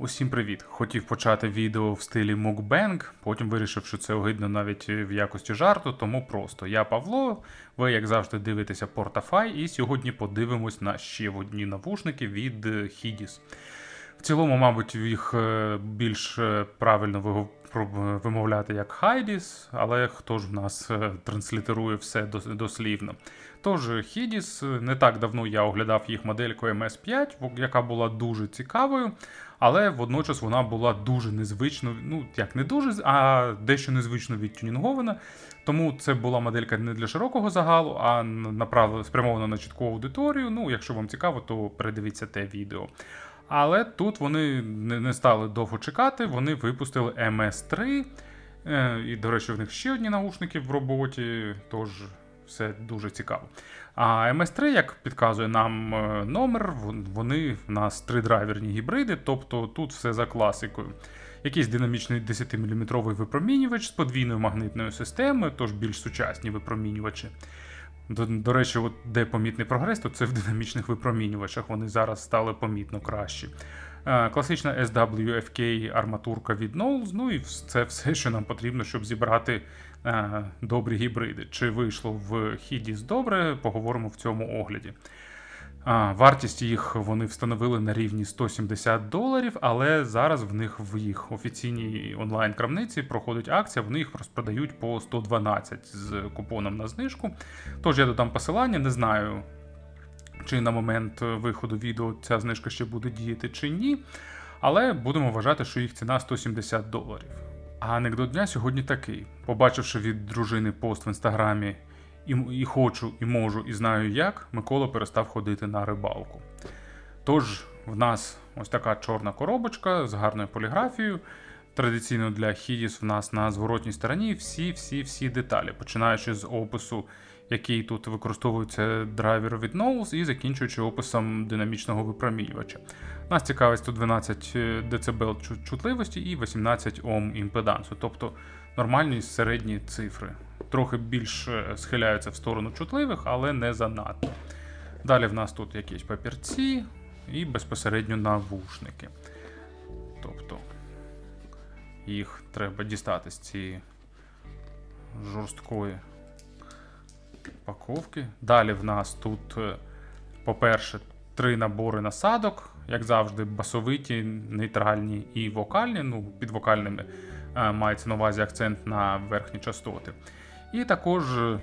Усім привіт! Хотів почати відео в стилі мукбенг, потім вирішив, що це огидно навіть в якості жарту, тому просто. Я Павло, ви, як завжди, дивитеся Портафай, і сьогодні подивимось на ще одні навушники від Hidis. В цілому, мабуть, їх е, більш е, правильно вимовляти як Хайдіс, але хто ж в нас е, транслітерує все дослівно. Тож, Хідіс, не так давно я оглядав їх модельку MS5, яка була дуже цікавою, але водночас вона була дуже незвично, ну як не дуже, а дещо незвично відтюнінгована. Тому це була моделька не для широкого загалу, а направлена спрямована на чітку аудиторію. Ну, якщо вам цікаво, то передивіться те відео. Але тут вони не, стали довго чекати, вони випустили MS3. Е, і, до речі, в них ще одні наушники в роботі, тож все дуже цікаво. А MS3, як підказує нам е, номер, вон- вони в нас тридрайверні гібриди, тобто тут все за класикою. Якийсь динамічний 10-мм випромінювач з подвійною магнитною системою, тож більш сучасні випромінювачі. До, до речі, от де помітний прогрес, то це в динамічних випромінювачах. Вони зараз стали помітно кращі. Е, Класична SWFK арматурка від Knowles, ну і це все, що нам потрібно, щоб зібрати е, добрі гібриди. Чи вийшло в Хідіс добре, поговоримо в цьому огляді. Вартість їх вони встановили на рівні 170 доларів, але зараз в них в їх офіційній онлайн-крамниці проходить акція, вони їх розпродають по 112 з купоном на знижку. Тож я додам посилання, не знаю, чи на момент виходу відео ця знижка ще буде діяти чи ні. Але будемо вважати, що їх ціна 170 доларів. А анекдот дня сьогодні такий: побачивши від дружини пост в інстаграмі і, і хочу, і можу, і знаю як, Микола перестав ходити на рибалку. Тож в нас ось така чорна коробочка з гарною поліграфією. Традиційно для Хідіс в нас на зворотній стороні всі-всі-всі деталі, починаючи з опису, який тут використовується драйвер від Knowles, і закінчуючи описом динамічного випромінювача. Нас цікавить 112 дБ чу- чутливості і 18 Ом імпедансу, тобто нормальні середні цифри. Трохи більш схиляються в сторону чутливих, але не занадто. Далі в нас тут якісь папірці і безпосередньо навушники. Тобто їх треба дістати з цієї жорсткої паковки. Далі в нас тут, е, по-перше, три набори насадок, як завжди, басовиті, нейтральні і вокальні. Ну, під вокальними е, мається на увазі акцент на верхні частоти. І також е,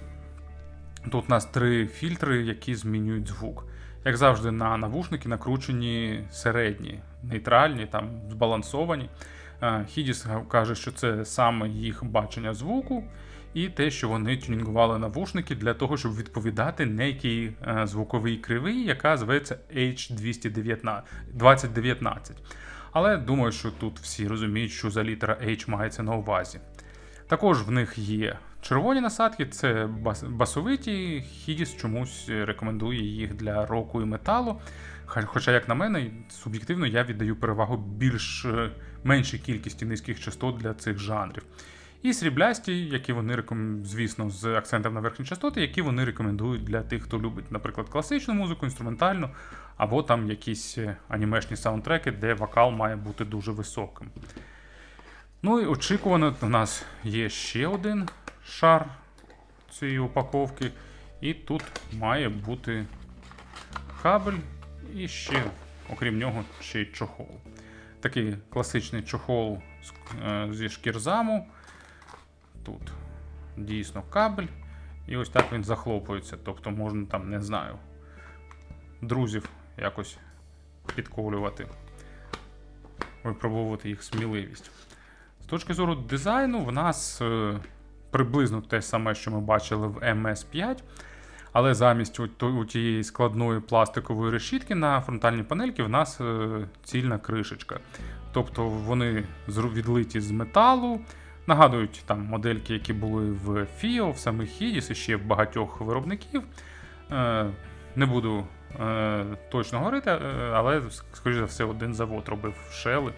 тут у нас три фільтри, які змінюють звук. Як завжди, на навушники накручені середні, нейтральні, там збалансовані. Е, Хідіс каже, що це саме їх бачення звуку, і те, що вони тюнінгували навушники для того, щоб відповідати некій е, звуковій кривій, яка зветься H219. Але думаю, що тут всі розуміють, що за літера H мається на увазі. Також в них є червоні насадки, це бас- басовиті. Хідіс чомусь рекомендує їх для року і металу. Хоча, як на мене, суб'єктивно я віддаю перевагу більш е, меншій кількості низьких частот для цих жанрів. І сріблясті, які вони звісно, з акцентом на верхні частоти, які вони рекомендують для тих, хто любить, наприклад, класичну музику, інструментальну, або там якісь е, анімешні саундтреки, де вокал має бути дуже високим. Ну і очікувано, у нас є ще один шар цієї упаковки, і тут має бути кабель і ще, окрім нього, ще й чохол. Такий класичний чохол е, зі шкірзаму. Тут дійсно кабель. І ось так він захлопується. Тобто можна там, не знаю, друзів якось підколювати, випробовувати їх сміливість. З точки зору дизайну, в нас е, приблизно те саме, що ми бачили в MS5. Але замість у, тієї складної пластикової решітки на фронтальній панельці в нас е, цільна кришечка. Тобто вони відлиті з металу, нагадують там модельки, які були в FIO, в самих Hidis і ще в багатьох виробників. Е, не буду е, точно говорити, але, скоріш за все, один завод робив шели.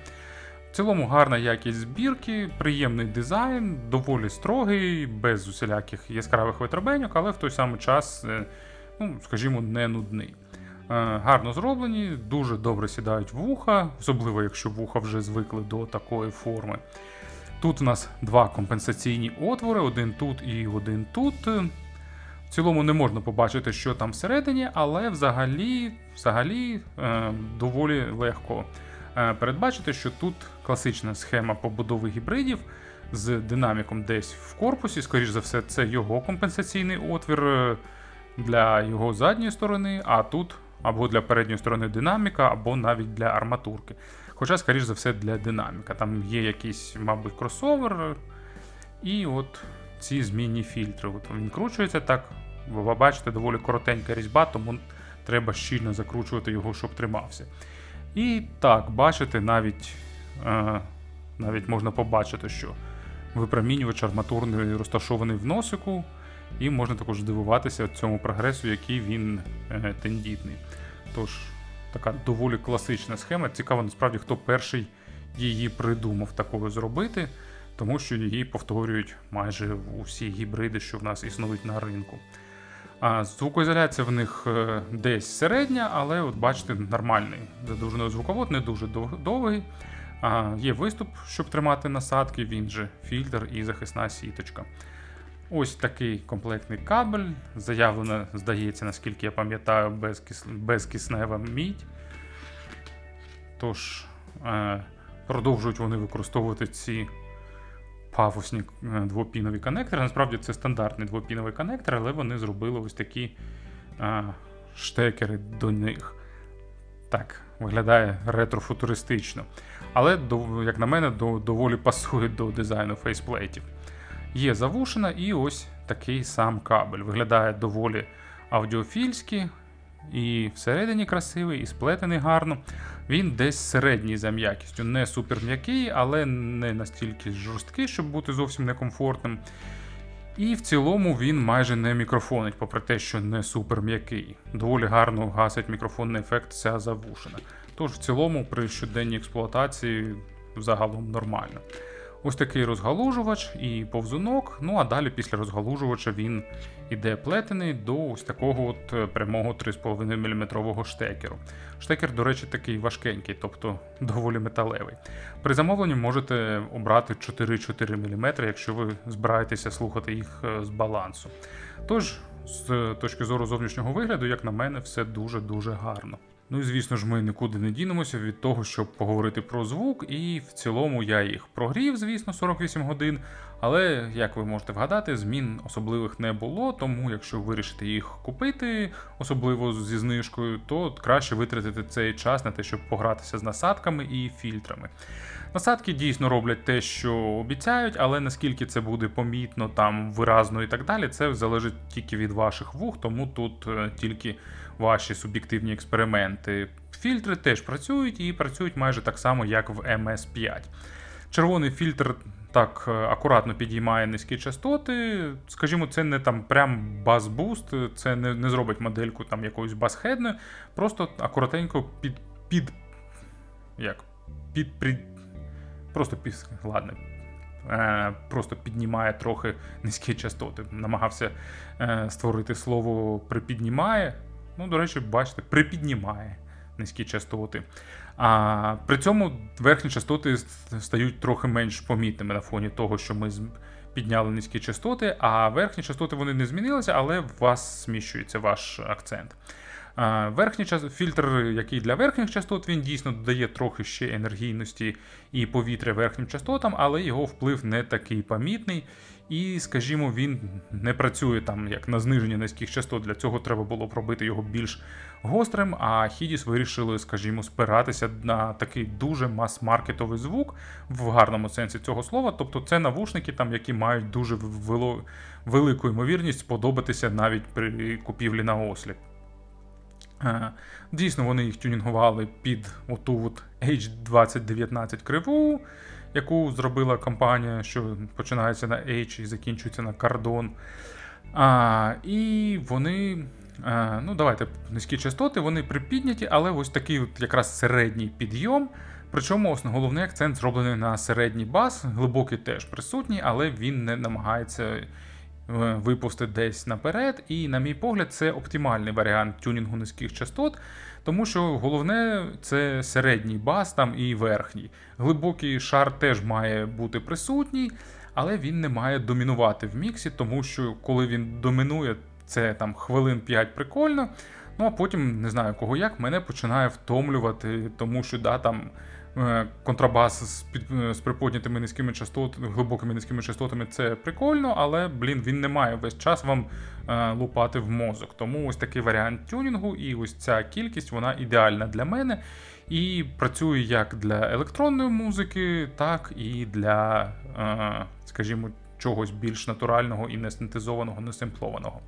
Цілому гарна якість збірки, приємний дизайн, доволі строгий, без усіляких яскравих витребеньок, але в той самий час, е, ну, скажімо, не нудний. гарно зроблені, дуже добре сідають вуха, особливо якщо вуха вже звикли до такої форми. Тут у нас два компенсаційні отвори, один тут і один тут. В цілому не можна побачити, що там всередині, але взагалі, взагалі е, доволі легко е, передбачити, що тут класична схема побудови гібридів з динаміком десь в корпусі. Скоріш за все, це його компенсаційний отвір е, для його задньої сторони, а тут або для передньої сторони динаміка, або навіть для арматурки. Хоча, скоріш за все, для динаміка. Там є якийсь, мабуть, кросовер. І от ці змінні фільтри. От він кручується так. Ви бачите, доволі коротенька різьба, тому треба щільно закручувати його, щоб тримався. І так, бачите, навіть е, навіть можна побачити, що випромінювач арматурний розташований в носику, і можна також здивуватися цьому прогресу, який він е, тендітний. Тож, така доволі класична схема. Цікаво, насправді, хто перший її придумав такою зробити, тому що її повторюють майже усі гібриди, що в нас існують на ринку. А звукоізоляція в них е, десь середня, але от бачите, нормальний задовжений звуковод, не дуже довгий. А, є виступ, щоб тримати насадки, він же фільтр і захисна сіточка. Ось такий комплектний кабель. Заявлено, здається, наскільки я пам'ятаю, безкис... безкиснева мідь. Тож, е, продовжують вони використовувати ці пафосні е, двопінові коннектори. Насправді це стандартний двопіновий коннектор, але вони зробили ось такі е, штекери до них. Так, виглядає ретрофутуристично. Але, як на мене, до- доволі пасує до дизайну фейсплейтів. Є завушена і ось такий сам кабель. Виглядає доволі аудіофільськи, і всередині красивий, і сплетений гарно. Він десь середній за м'якістю, не супер м'який, але не настільки жорсткий, щоб бути зовсім некомфортним. І в цілому він майже не мікрофонить, попри те, що не супер м'який. Доволі гарно гасить мікрофонний ефект ця завушена. Тож в цілому при щоденній експлуатації загалом нормально. Ось такий розгалужувач і повзунок. Ну а далі після розгалужувача він іде плетений до ось такого от е, прямого 3,5 мм штекеру. Штекер, до речі, такий важкенький, тобто доволі металевий. При замовленні можете обрати 4-4 мм, якщо ви збираєтеся слухати їх е, з балансу. Тож, з точки зору зовнішнього вигляду, як на мене, все дуже-дуже гарно. Ну і звісно ж, ми нікуди не дінемося від того, щоб поговорити про звук, і в цілому я їх прогрів, звісно, 48 годин. Але, як ви можете вгадати, змін особливих не було, тому якщо вирішите їх купити, особливо зі знижкою, то краще витратити цей час на те, щоб погратися з насадками і фільтрами. Насадки дійсно роблять те, що обіцяють, але наскільки це буде помітно, там виразно і так далі, це залежить тільки від ваших вух, тому тут е, тільки ваші суб'єктивні експерименти. Фільтри теж працюють і працюють майже так само, як в MS5. Червоний фільтр так е, акуратно підіймає низькі частоти. Скажімо, це не там прям бас-буст, це не, не зробить модельку там якоюсь бас-хедною, просто акуратенько під. під як? Під, під просто під, ладно, е, просто піднімає трохи низькі частоти. Намагався е, створити слово припіднімає. Ну, до речі, бачите, припіднімає низькі частоти. А при цьому верхні частоти стають трохи менш помітними на фоні того, що ми підняли низькі частоти, а верхні частоти вони не змінилися, але у вас зміщується ваш акцент. Верхній фільтр, який для верхніх частот, він дійсно додає трохи ще енергійності і повітря верхнім частотам, але його вплив не такий помітний. І, скажімо, він не працює там як на зниження низьких частот. Для цього треба було б робити його більш гострим. А Хідіс вирішили, скажімо, спиратися на такий дуже мас-маркетовий звук в гарному сенсі цього слова. Тобто, це навушники, там, які мають дуже велику ймовірність сподобатися навіть при купівлі на осліп. Е, Дійсно, вони їх тюнінгували під оту от H2019 криву, яку зробила компанія, що починається на H і закінчується на кордон. А, і вони. е, Ну, давайте низькі частоти, вони припідняті, але ось такий от якраз середній підйом. Причому головний акцент зроблений на середній бас, глибокий теж присутній, але він не намагається е, випустити десь наперед. І, на мій погляд, це оптимальний варіант тюнінгу низьких частот. Тому що головне це середній бас там і верхній. Глибокий шар теж має бути присутній, але він не має домінувати в міксі, тому що коли він домінує, це там хвилин 5 прикольно. Ну а потім не знаю кого як мене починає втомлювати, тому що да, там е, контрабас з, під, е, з приподнятими низькими частотами, глибокими низькими частотами це прикольно, але блін, він не має весь час вам лупати в мозок. Тому ось такий варіант тюнінгу, і ось ця кількість вона ідеальна для мене. І працює як для електронної музики, так і для, е, скажімо, чогось більш натурального і не синтезованого, не семплованого.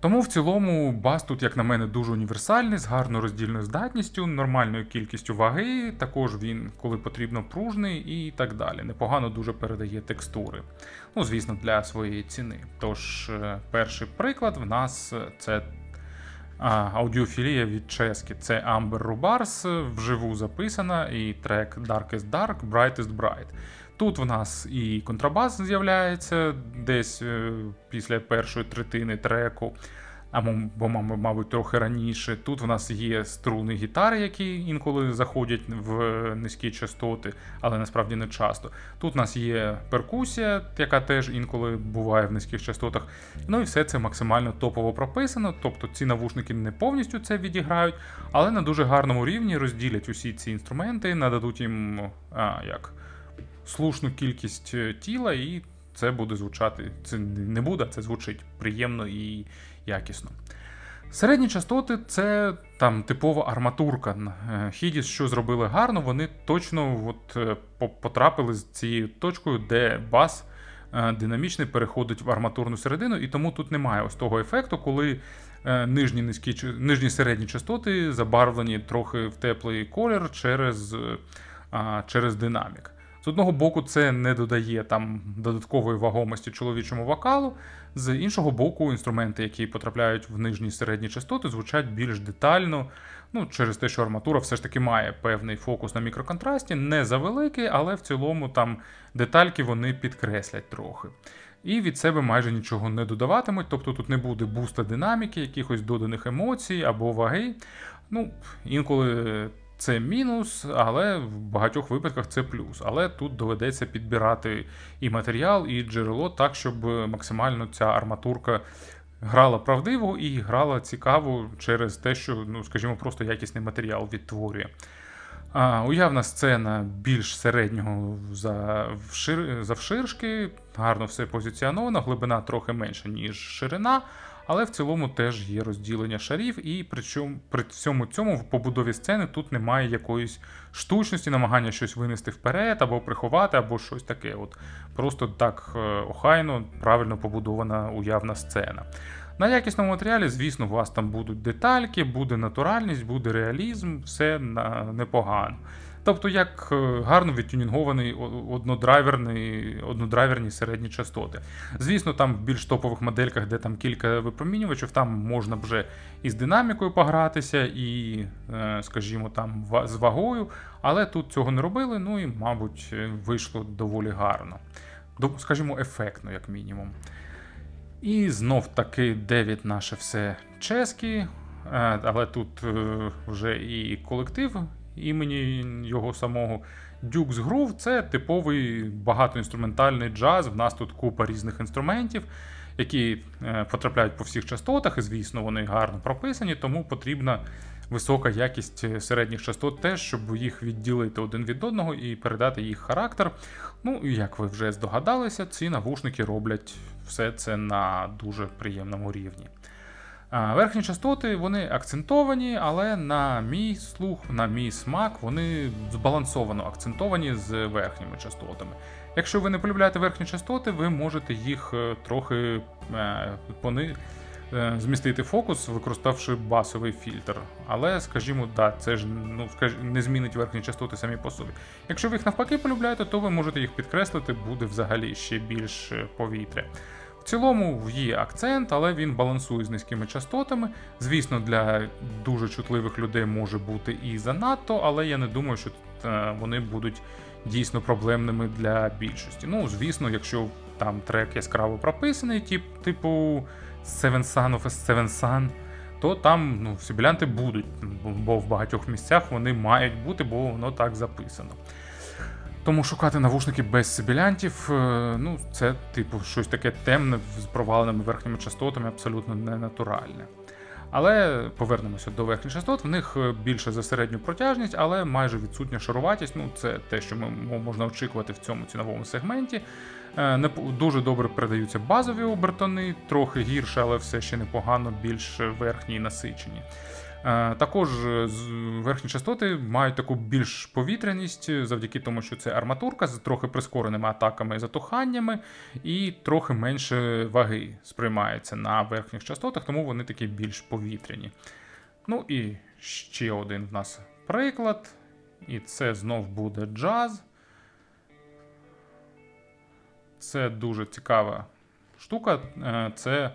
Тому в цілому бас тут, як на мене, дуже універсальний, з гарною роздільною здатністю, нормальною кількістю ваги. Також він, коли потрібно, пружний і так далі. Непогано дуже передає текстури. Ну, звісно, для своєї ціни. Тож, е, перший приклад в нас е, це аудіофілія від Чески. Це Amber Rubars, е, вживу записана, і трек Darkest Dark, Brightest Bright. Тут в нас і контрабас з'являється десь е, після першої третини треку, або, мабуть, трохи раніше. Тут в нас є струни гітари, які інколи заходять в низькі частоти, але насправді не часто. Тут в нас є перкусія, яка теж інколи буває в низьких частотах. Ну і все це максимально топово прописано. Тобто ці навушники не повністю це відіграють, але на дуже гарному рівні розділять усі ці інструменти, нададуть їм а, як слушну кількість е, тіла, і це буде звучати. Це не буде, це звучить приємно і якісно. Середні частоти це там типова арматурка. Хідіс, що зробили гарно, вони точно от, е, потрапили з цією точкою, де бас е, динамічний переходить в арматурну середину, і тому тут немає ось того ефекту, коли нижні низькі, нижні середні частоти забарвлені трохи в теплий колір через, через динамік. З одного боку, це не додає там додаткової вагомості чоловічому вокалу, з іншого боку, інструменти, які потрапляють в нижні і середні частоти, звучать більш детально. Ну, через те, що арматура все ж таки має певний фокус на мікроконтрасті, не завеликий, але в цілому там детальки вони підкреслять трохи. І від себе майже нічого не додаватимуть, тобто тут не буде буста динаміки, якихось доданих емоцій або ваги. Ну, інколи це мінус, але в багатьох випадках це плюс. Але тут доведеться підбирати і матеріал, і джерело так, щоб максимально ця арматурка грала правдиво і грала цікаво через те, що, ну, скажімо, просто якісний матеріал відтворює. А, Уявна сцена більш середнього завширшки, гарно все позиціоновано, глибина трохи менша, ніж ширина але в цілому теж є розділення шарів, і при, чому, при всьому цьому в побудові сцени тут немає якоїсь штучності, намагання щось винести вперед, або приховати, або щось таке. От Просто так е, охайно, правильно побудована уявна сцена. На якісному матеріалі, звісно, у вас там будуть детальки, буде натуральність, буде реалізм, все непогано. Тобто, як е, гарно відтюнінгований однодрайверний, однодрайверні середні частоти. Звісно, там в більш топових модельках, де там кілька випромінювачів, там можна вже і з динамікою погратися, і, е, скажімо, там з вагою, але тут цього не робили, ну і, мабуть, вийшло доволі гарно. Скажімо, ефектно, як мінімум. І знов таки 9 наше все чеські, е, але тут вже і колектив імені його самого. Дюкс Грув це типовий багатоінструментальний джаз. В нас тут купа різних інструментів, які е, потрапляють по всіх частотах, і звісно, вони гарно прописані, тому потрібна висока якість середніх частот, теж, щоб їх відділити один від одного і передати їх характер. Ну, і як ви вже здогадалися, ці навушники роблять все це на дуже приємному рівні. Верхні частоти вони акцентовані, але на мій слух, на мій смак, вони збалансовано акцентовані з верхніми частотами. Якщо ви не полюбляєте верхні частоти, ви можете їх е, трохи е, пони... Е, змістити фокус, використавши басовий фільтр. Але, скажімо, да, це ж ну, не змінить верхні частоти самі по собі. Якщо ви їх навпаки полюбляєте, то ви можете їх підкреслити, буде взагалі ще більш повітря В цілому є акцент, але він балансує з низькими частотами. Звісно, для дуже чутливих людей може бути і занадто, але я не думаю, що е, вони будуть дійсно проблемними для більшості. Ну, звісно, якщо там трек яскраво прописаний, тип, типу Seven Sun of Seven Sun, то там ну, сибілянти будуть, бо- в багатьох місцях вони мають бути, бо воно так записано. Тому шукати навушники без сибілянтів, е, ну, це, типу, щось таке темне з проваленими верхніми частотами, абсолютно не натуральне. Але повернемося до верхніх частот. В них е, більше за середню протяжність, але майже відсутня шаруватість. Ну, це те, що ми можна очікувати в цьому ціновому сегменті. Е, не дуже добре передаються базові обертони, трохи гірше, але все ще непогано, більш верхні і насичені. Е, Також е, верхні частоти мають таку більш повітряність е, завдяки тому, що це арматурка з трохи прискореними атаками і затуханнями, і трохи менше ваги сприймається на верхніх частотах, тому вони такі більш повітряні. Ну і ще один в нас приклад. І це знов буде джаз. Це дуже цікава штука. Це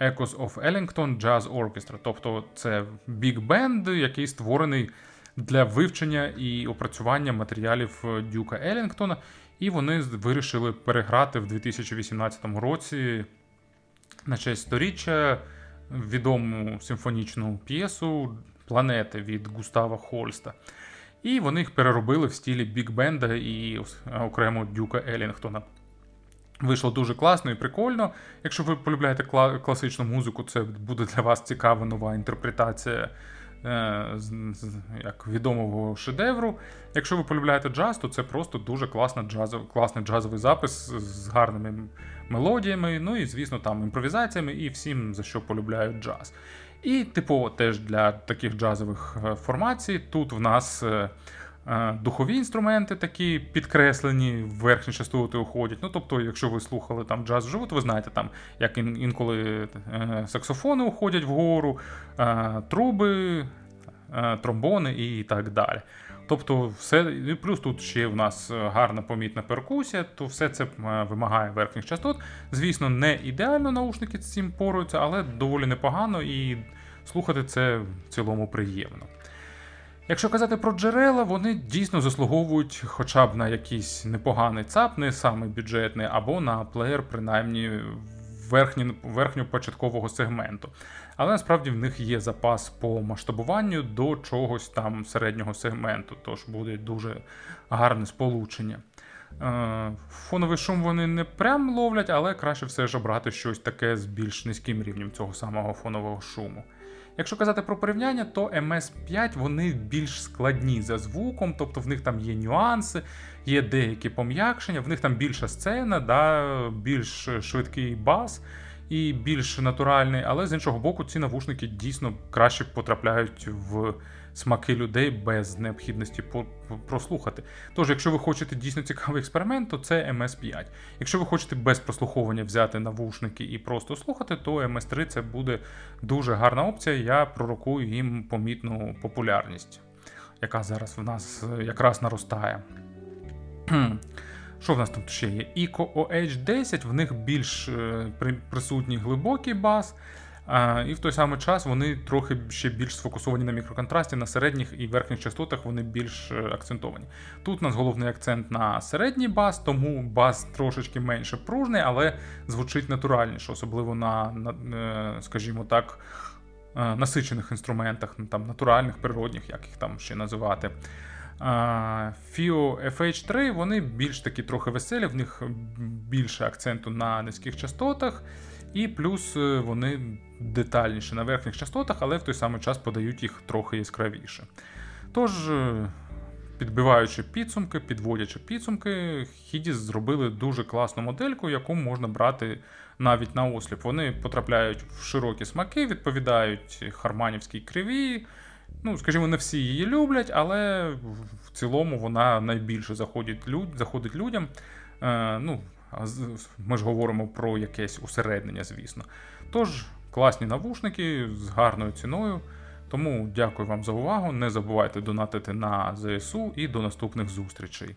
Echoes of Ellington Jazz Orchestra. Тобто це бік-бенд, який створений для вивчення і опрацювання матеріалів е, Дюка Елінгтона. І вони вирішили переграти в 2018 році на честь сторіччя відому симфонічну п'єсу Планети від Густава Хольста. І вони їх переробили в стилі бік-бенда і окремо Дюка Елінгтона. Вийшло дуже класно і прикольно. Якщо ви полюбляєте класичну музику, це буде для вас цікава нова інтерпретація е, як відомого шедевру. Якщо ви полюбляєте джаз, то це просто дуже класна джазов, класний джазовий запис з гарними мелодіями, ну і, звісно, там імпровізаціями і всім, за що полюбляють джаз. І типово теж для таких джазових е, формацій. Тут в нас е, духові інструменти такі підкреслені, в верхні частоти уходять. Ну, тобто, якщо ви слухали там джаз вживу, то ви знаєте, там, як ін- інколи е, саксофони уходять вгору, е, труби, е, тромбони і так далі. Тобто, все, і плюс тут ще в нас е, гарна помітна перкусія, то все це е, вимагає верхніх частот. Звісно, не ідеально наушники з цим поруються, але доволі непогано і слухати це в цілому приємно. Якщо казати про джерела, вони дійсно заслуговують хоча б на якийсь непоганий ЦАП, не саме бюджетний, або на плеєр, принаймні верхні, верхньопочаткового сегменту. Але насправді в них є запас по масштабуванню до чогось там середнього сегменту, тож буде дуже гарне сполучення. Е, Фоновий шум вони не прям ловлять, але краще все ж обрати щось таке з більш низьким рівнем цього самого фонового шуму. Якщо казати про порівняння, то MS5 вони більш складні за звуком, тобто в них там є нюанси, є деякі пом'якшення, в них там більша сцена, да, більш швидкий бас і більш натуральний, але з іншого боку, ці навушники дійсно краще потрапляють в смаки людей без необхідності прослухати. Тож, якщо ви хочете дійсно цікавий експеримент, то це MS5. Якщо ви хочете без прослуховування взяти навушники і просто слухати, то MS3 це буде дуже гарна опція. Я пророкую їм помітну популярність, яка зараз в нас е, якраз наростає. Що в нас тут ще є? Eco OH10, в них більш е, присутній глибокий бас, і в той самий час вони трохи ще більш сфокусовані на мікроконтрасті, на середніх і верхніх частотах вони більш е, акцентовані. Тут у нас головний акцент на середній бас, тому бас трошечки менше пружний, але звучить натуральніше, особливо на, на е, скажімо так, насичених інструментах, там натуральних, природних, як їх там ще називати. FIO FH3 вони більш такі трохи веселі, в них більше акценту на низьких частотах, і плюс е, вони детальніше на верхніх частотах, але в той самий час подають їх трохи яскравіше. Тож, е, підбиваючи підсумки, підводячи підсумки, Хідіс зробили дуже класну модельку, яку можна брати навіть на осліп. Вони потрапляють в широкі смаки, відповідають харманівській криві. Ну, скажімо, не всі її люблять, але в цілому вона найбільше заходить, люд, заходить людям. Е, ну, ми ж говоримо про якесь усереднення, звісно. Тож, класні навушники з гарною ціною. Тому дякую вам за увагу. Не забувайте донатити на ЗСУ і до наступних зустрічей.